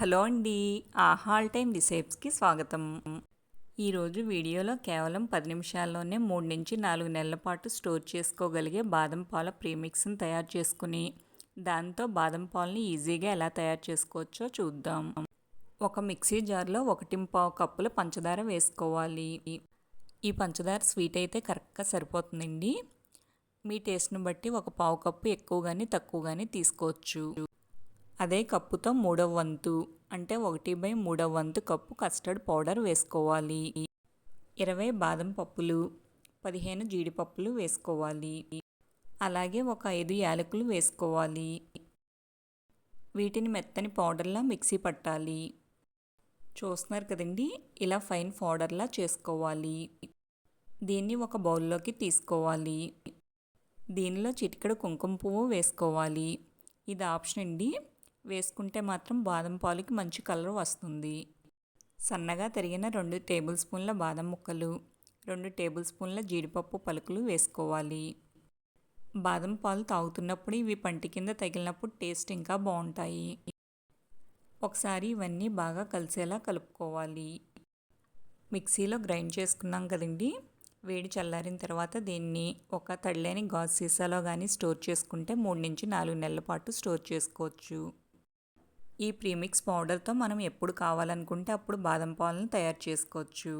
Hello అండి. ఆహాల్ time రిసేప్స్కి స్వాగతం. ఈరోజు వీడియోలో కేవలం పది నిమిషాల్లోనే మూడు నుంచి నాలుగు నెలల పాటు స్టోర్ చేసుకోగలిగే బాదం పాల ప్రీమిక్స్ని తయారు చేసుకుని దాంతో బాదం పాలని ఈజీగా ఎలా తయారు చేసుకోవచ్చో చూద్దాం. ఒక మిక్సీ జార్లో ఒకటి పావు కప్పుల పంచదార వేసుకోవాలి. ఈ పంచదార స్వీట్ అయితే కరెక్ట్గా సరిపోతుందండి. మీ టేస్ట్ని బట్టి ఒక పావు కప్పు ఎక్కువ కానీ తక్కువ కానీ తీసుకోవచ్చు. అదే కప్పుతో మూడవ వంతు అంటే ఒకటి బై మూడవ వంతు కప్పు కస్టర్డ్ పౌడర్ వేసుకోవాలి. ఇరవై బాదం పప్పులు పదిహేను జీడిపప్పులు వేసుకోవాలి. అలాగే ఒక ఐదు యాలకులు వేసుకోవాలి. వీటిని మెత్తని పౌడర్లా మిక్సీ పట్టాలి. చూస్తున్నారు కదండి? ఇలా ఫైన్ పౌడర్లా చేసుకోవాలి. దీన్ని ఒక బౌల్లోకి తీసుకోవాలి. దీనిలో చిటికెడు కుంకుమ పువ్వు వేసుకోవాలి. ఇది ఆప్షన్ అండి. వేసుకుంటే మాత్రం బాదం పాలుకి మంచి కలర్ వస్తుంది. సన్నగా తరిగిన రెండు టేబుల్ స్పూన్ల బాదం ముక్కలు రెండు టేబుల్ స్పూన్ల జీడిపప్పు పలుకులు వేసుకోవాలి. బాదం పాలు తాగుతున్నప్పుడు ఇవి పంటి కింద తగిలినప్పుడు టేస్ట్ ఇంకా బాగుంటాయి. ఒకసారి ఇవన్నీ బాగా కలిసేలా కలుపుకోవాలి. మిక్సీలో గ్రైండ్ చేసుకున్నాం కదండి. వేడి చల్లారిన తర్వాత దీన్ని ఒక తడిలేని గాజు సీసాలో కానీ స్టోర్ చేసుకుంటే మూడు నుంచి నాలుగు నెలల పాటు స్టోర్ చేసుకోవచ్చు. ఈ ప్రీమిక్స్ పౌడర్తో మనం ఎప్పుడు కావాలనుకుంటే అప్పుడు బాదం పాలను తయారు చేసుకోవచ్చు.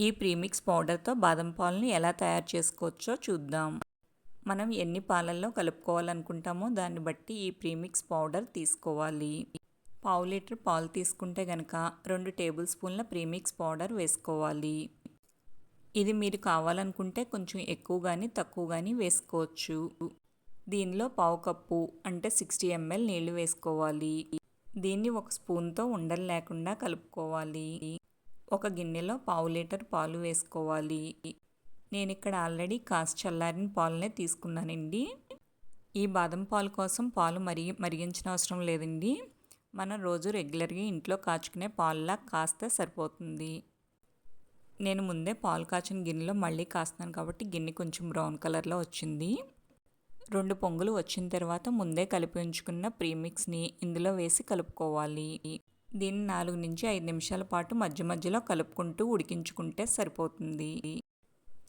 ఈ ప్రీమిక్స్ పౌడర్తో బాదం పాలను ఎలా తయారు చేసుకోవచ్చో చూద్దాం. మనం ఎన్ని పాలల్లో కలుపుకోవాలనుకుంటామో దాన్ని బట్టి ఈ ప్రీమిక్స్ పౌడర్ తీసుకోవాలి. పావు లీటర్ పాలు తీసుకుంటే కనుక రెండు టేబుల్ స్పూన్ల ప్రీమిక్స్ పౌడర్ వేసుకోవాలి. ఇది మీరు కావాలనుకుంటే కొంచెం ఎక్కువ కానీ తక్కువ కానీ వేసుకోవచ్చు. దీనిలో పావు కప్పు అంటే సిక్స్టీ ఎంఎల్ నీళ్ళు వేసుకోవాలి. దీన్ని ఒక స్పూన్తో ఉండలు లేకుండా కలుపుకోవాలి. ఒక గిన్నెలో పావు లీటర్ పాలు వేసుకోవాలి. నేను ఇక్కడ ఆల్రెడీ కాస్త చల్లారిన పాలనే తీసుకున్నానండి. ఈ బాదం పాలు కోసం పాలు మరిగి మరిగించిన అవసరం లేదండి. మనం రోజు రెగ్యులర్గా ఇంట్లో కాచుకునే పాలులా కాస్తే సరిపోతుంది. నేను ముందే పాలు కాచిన గిన్నెలో మళ్ళీ కాస్తున్నాను కాబట్టి గిన్నె కొంచెం బ్రౌన్ కలర్లో వచ్చింది. రెండు పొంగులు వచ్చిన తర్వాత ముందే కలిపి ఉంచుకున్న ప్రీమిక్స్ని ఇందులో వేసి కలుపుకోవాలి. దీన్ని నాలుగు నుంచి ఐదు నిమిషాల పాటు మధ్య మధ్యలో కలుపుకుంటూ ఉడికించుకుంటే సరిపోతుంది.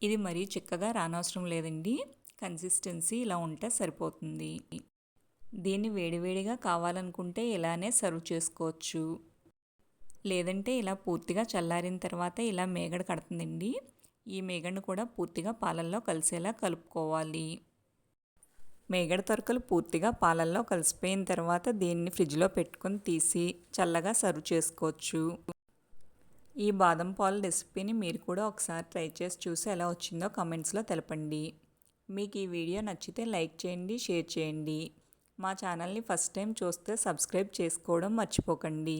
ఇది మరీ చిక్కగా రానవసరం లేదండి. కన్సిస్టెన్సీ ఇలా ఉంటే సరిపోతుంది. దీన్ని వేడివేడిగా కావాలనుకుంటే ఇలానే సర్వ్ చేసుకోవచ్చు. లేదంటే ఇలా పూర్తిగా చల్లారిన తర్వాత ఇలా మేగడ కడుతుందండి. ఈ మేగడను కూడా పూర్తిగా పాలల్లో కలిసేలా కలుపుకోవాలి. మేగడ తొరకలు పూర్తిగా పాలల్లో కలిసిపోయిన తర్వాత దీన్ని ఫ్రిడ్జ్లో పెట్టుకొని తీసి చల్లగా సర్వ్ చేసుకోవచ్చు. ఈ బాదం పాలు రెసిపీని మీరు కూడా ఒకసారి ట్రై చేసి చూసి ఎలా వచ్చిందో కమెంట్స్లో తెలపండి. మీకు ఈ వీడియో నచ్చితే లైక్ చేయండి షేర్ చేయండి. మా ఛానల్ని ఫస్ట్ టైం చూస్తే సబ్స్క్రైబ్ చేసుకోవడం మర్చిపోకండి.